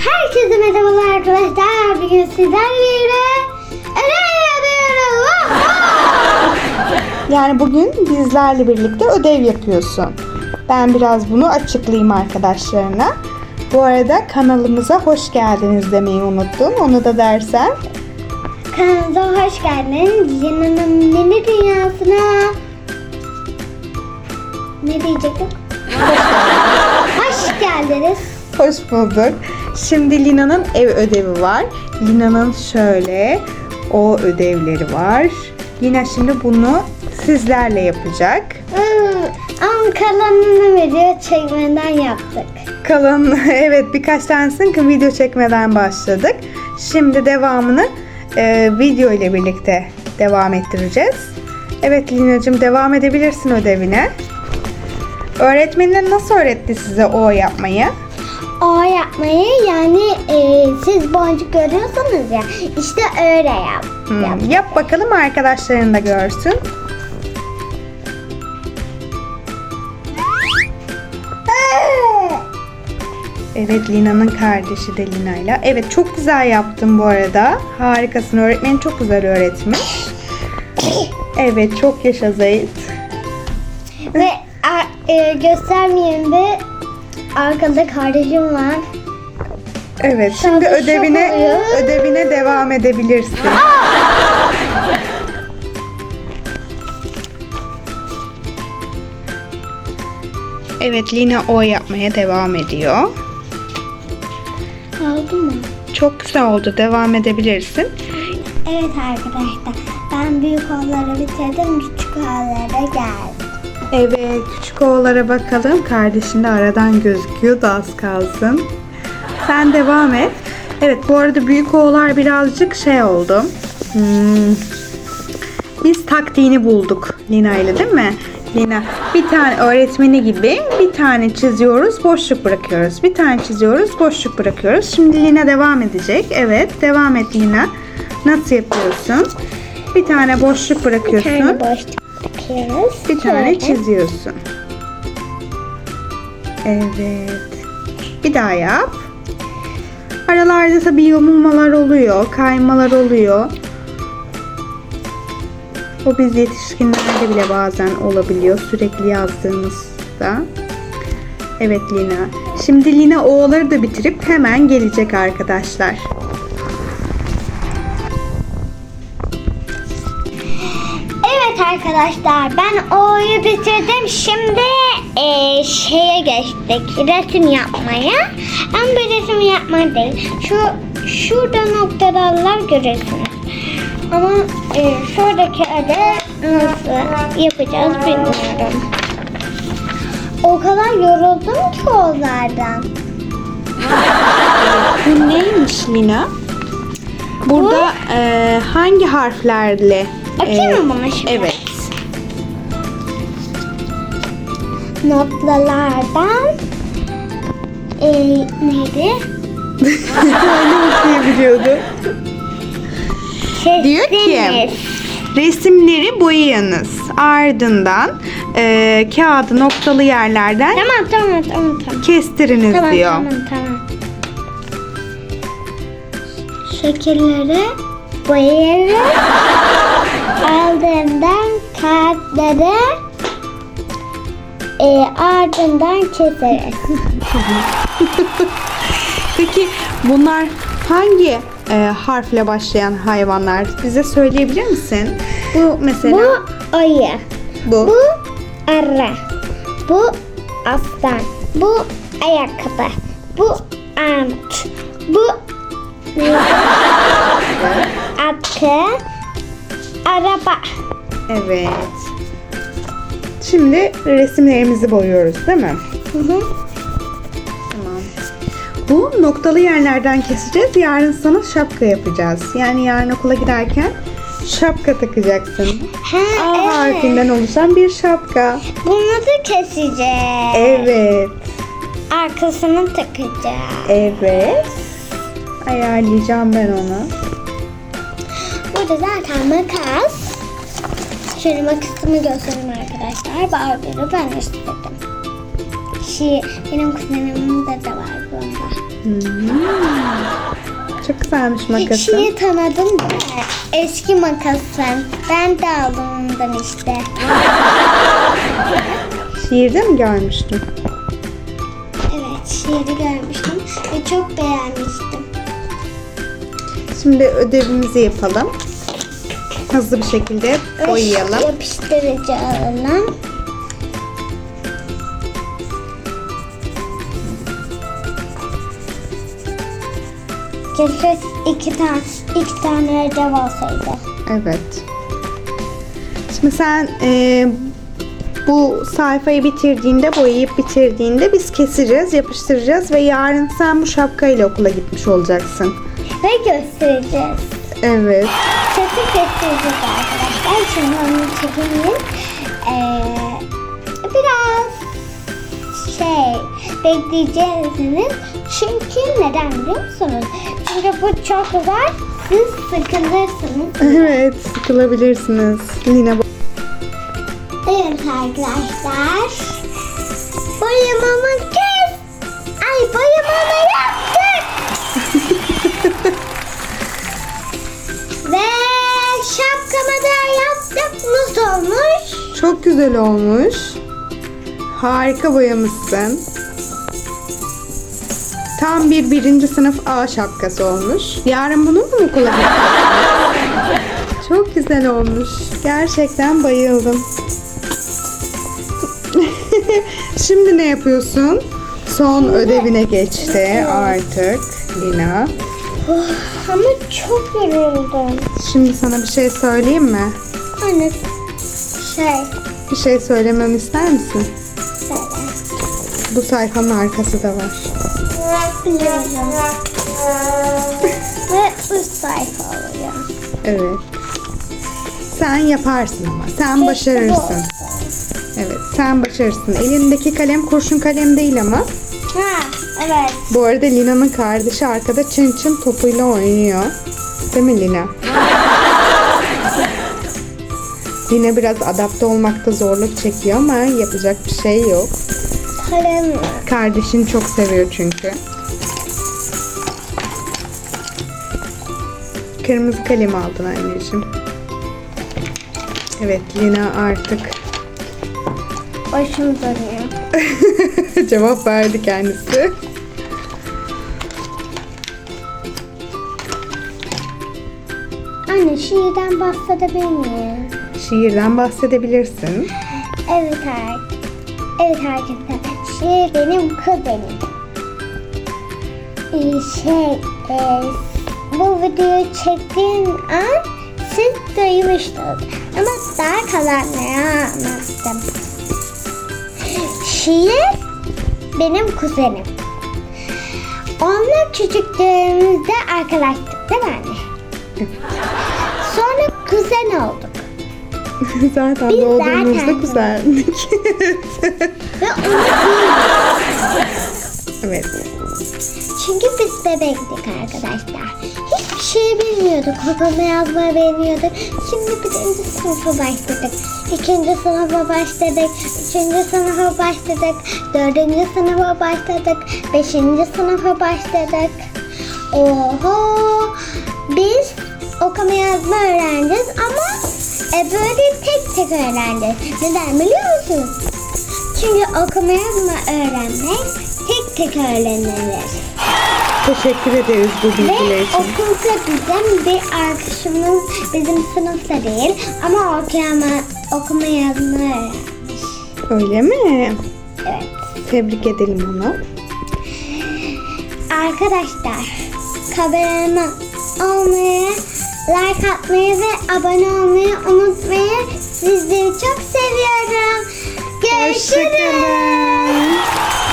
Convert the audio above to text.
Herkese merhabalar arkadaşlar. Bugün sizlerle ödev yapıyoruz. Yani bugün bizlerle birlikte ödev yapıyorsun. Ben biraz bunu açıklayayım arkadaşlarına. Bu arada kanalımıza hoş geldiniz demeyi unuttun. Onu da dersen. Kanalımıza hoş geldiniz. Lina'nın yeni dünyasına... Ne diyecektim? hoş geldiniz. Hoş bulduk. Şimdi Lina'nın ev ödevi var. Lina'nın şöyle o ödevleri var. Lina şimdi bunu sizlerle yapacak. Hmm, ama kalanını video çekmeden yaptık. Kalan evet birkaç tanesini video çekmeden başladık. Şimdi devamını e, video ile birlikte devam ettireceğiz. Evet Lina'cığım devam edebilirsin ödevine. Öğretmenin nasıl öğretti size o yapmayı? O yapmayı yani e, siz boncuk görüyorsunuz ya işte öyle yap. Hmm, yap. Yap bakalım arkadaşların da görsün. Evet Lina'nın kardeşi de Lina'yla. Evet çok güzel yaptın bu arada. Harikasın. Öğretmenin çok güzel öğretmiş. Evet çok yaşa Zeyt. Ve a- e, göstermeyeyim de arkada kardeşim var. Evet şimdi Şok ödevine oluyor. ödevine devam edebilirsin. Evet Lina o yapmaya devam ediyor. Oldu mu? Çok güzel oldu. Devam edebilirsin. Evet arkadaşlar ben büyük onları bitirdim küçük onlara geldim. Evet, küçük oğullara bakalım. Kardeşin de aradan gözüküyor da az kalsın. Sen devam et. Evet, bu arada büyük oğullar birazcık şey oldu. Hmm, Biz taktiğini bulduk Lina ile değil mi? Lina bir tane öğretmeni gibi bir tane çiziyoruz, boşluk bırakıyoruz. Bir tane çiziyoruz, boşluk bırakıyoruz. Şimdi Lina devam edecek. Evet, devam et Lina. Nasıl yapıyorsun? Bir tane boşluk Bir bırakıyorsun. tane boşluk bırakıyoruz. Bir tane çiziyorsun. Evet. Bir daha yap. Aralarda tabii yamulmalar oluyor, kaymalar oluyor. O biz yetişkinlerde bile bazen olabiliyor sürekli yazdığımızda. Evet Lina. Şimdi Lina O'ları da bitirip hemen gelecek arkadaşlar. Arkadaşlar ben O'yu bitirdim. Şimdi eee, şeye geçtik. Resim yapmaya. Ama bir resim yapma değil. Şu şurada noktalar görürsünüz. Ama eee, şuradaki adı nasıl yapacağız bilmiyorum. O kadar yoruldum ki onlardan. Bu neymiş Lina? Burada eee, hangi harflerle? Açayım eee, mı bunu şimdi? Evet. Noktalardan eee, neydi? Öyle okuyabiliyordu. Diyor ki resimleri boyayınız. Ardından eee, kağıdı noktalı yerlerden Tamam tamam tamam tamam. kestiriniz Tamam diyor. tamam tamam. Şekilleri boyarız. Ardından kağıtları e, ardından keseriz. Peki bunlar hangi eee, harfle başlayan hayvanlar? Bize söyleyebilir misin? Bu mesela Bu ayı. bu. Bu arı. Bu aslan. Bu ayakkabı. Bu ant. Bu atı. Araba. Evet. Şimdi resimlerimizi boyuyoruz değil mi? Hı hı. Tamam. Bu noktalı yerlerden keseceğiz. Yarın sana şapka yapacağız. Yani yarın okula giderken şapka takacaksın. Ha, A evet. harfinden oluşan bir şapka. Bunu da keseceğiz. Evet. Arkasını takacağız. Evet. Ayarlayacağım ben onu. Burada zaten makas. Şöyle makasımı göstereyim arkadaşlar. Barbie'yi ben istedim. Şey, benim kuzenimin de, de var bunda. Hmm. çok güzelmiş makasın. Şeyi tanıdın mı? Eski makasın. Ben de aldım ondan işte. Şiirde mi görmüştün? Evet şiiri görmüştüm ve çok beğenmiştim. Şimdi ödevimizi yapalım. Hızlı bir şekilde boyayalım. Yapıştıracağım. Keşke iki tane, iki tane ödev olsaydı. Evet. Şimdi sen e, bu sayfayı bitirdiğinde, boyayıp bitirdiğinde biz keseceğiz, yapıştıracağız ve yarın sen bu şapkayla okula gitmiş olacaksın. Ve göstereceğiz. Evet. Sesi göstereceğiz arkadaşlar. Şimdi onu çekeyim. Ee, biraz şey bekleyeceksiniz. Çünkü neden biliyor musunuz? Çünkü bu çok zor. Siz sıkılırsınız. Evet, sıkılabilirsiniz. Lina bu- Evet arkadaşlar. Boyamamı çok güzel olmuş. Harika boyamışsın. Tam bir birinci sınıf A şapkası olmuş. Yarın bunu mu okula? Çok güzel olmuş. Gerçekten bayıldım. Şimdi ne yapıyorsun? Son ödevine geçti artık Lina. Oh, ama çok yoruldum. Şimdi sana bir şey söyleyeyim mi? Hani şey Bir şey söylememi ister misin? böyle. Bu sayfanın arkası da var. Biliyorum. Ve üst sayfa oluyor. Evet. Sen yaparsın ama. Sen başarırsın. Evet, sen başarırsın. Elindeki kalem kurşun kalem değil ama. Ha evet. Bu arada Lina'nın kardeşi arkada çın çın topuyla oynuyor. Değil mi Lina? Lina biraz adapte olmakta zorluk çekiyor ama yapacak bir şey yok. Kalem var. Kardeşini çok seviyor çünkü. Kırmızı kalem aldın anneciğim. Evet Lina artık Başım dönüyor. cevap verdi kendisi. Anne şiirden bahsedebilir miyim? Şiirden bahsedebilirsin. Evet ar- Evet arkadaşlar. Şiir benim kuzenim. Ee, şey e, bu videoyu çektiğim an siz duymuştunuz. Ama daha kalanları anlattım. Şiir benim kuzenim. Onunla küçüklüğümüzde arkadaştık değil mi anne? Sonra kuzen olduk. Zaten Biz doğduğumuzda zaten- bilmiyoruz. evet. Çünkü biz bebektik arkadaşlar. Hiçbir şey bilmiyorduk. Okuma yazma bilmiyorduk. Şimdi birinci sınıfa başladık. İkinci sınıfa başladık. Üçüncü sınıfa başladık. Dördüncü sınıfa başladık. Beşinci sınıfa başladık. Oho! Biz okuma yazma öğreneceğiz ama e, böyle tek tek öğreneceğiz. Neden biliyor musunuz? Çünkü okuma yazma öğrenmek tek tek öğrenilir. Teşekkür ederiz bu bilgiler Ve için. okulda bizim bir arkadaşımız bizim sınıfta değil ama okuyama, okuma yazma öğrenmiş. Öyle mi? Evet. Tebrik edelim onu. Arkadaşlar kanalıma olmayı, like atmayı ve abone olmayı unutmayın. Sizleri çok seviyorum. Görüşürüz. Hoşçakalın.